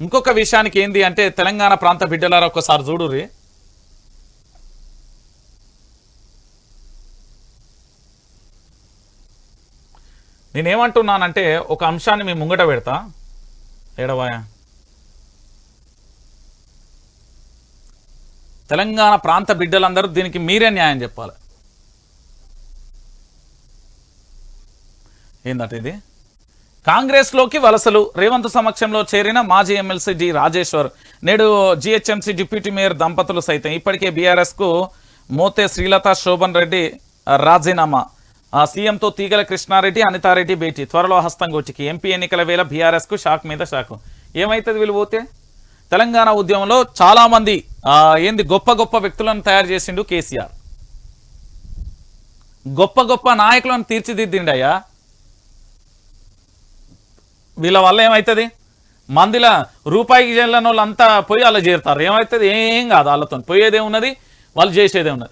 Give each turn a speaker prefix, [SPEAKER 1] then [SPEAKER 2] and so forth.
[SPEAKER 1] ఇంకొక విషయానికి ఏంది అంటే తెలంగాణ ప్రాంత బిడ్డలారా ఒక్కసారి చూడుర్రి. నేనేమంటున్నానంటే ఒక అంశాన్ని మేము ముంగట పెడతా. ఏడవాయా. తెలంగాణ ప్రాంత బిడ్డలందరూ దీనికి మీరే న్యాయం చెప్పాలి. ఏందట ఇది? కాంగ్రెస్లోకి వలసలు. రేవంత్ సమక్షంలో చేరిన మాజీ ఎమ్మెల్సీ డి రాజేశ్వర్ నేడు జిహెచ్ఎంసీ డిప్యూటీ మేయర్ దంపతులు సైతం. ఇప్పటికే బీఆర్ఎస్కు మోతే శ్రీలత శోభన్ రెడ్డి రాజీనామా. సీఎంతో తీగల కృష్ణారెడ్డి అనితారెడ్డి భేటీ. త్వరలో హస్తం గోచికి ఎంపీ ఎన్నికల వేళ బీఆర్ఎస్కు షాక్ మీద షాక్. ఏమైతుంది వీళ్ళు పోతే? తెలంగాణ ఉద్యమంలో చాలా మంది ఏంది గొప్ప గొప్ప వ్యక్తులను తయారు చేసిండు కేసీఆర్. గొప్ప గొప్ప నాయకులను తీర్చిదిద్దిండయ్యా. వీళ్ళ వల్ల ఏమవుతుంది మందిల రూపాయికి చెల్లని వాళ్ళంతా పోయి అలా చేరుతారు. ఏమవుతుంది ఏం కాదు వాళ్ళతో పోయేదే ఉన్నది వాళ్ళు చేసేదే ఉన్నది.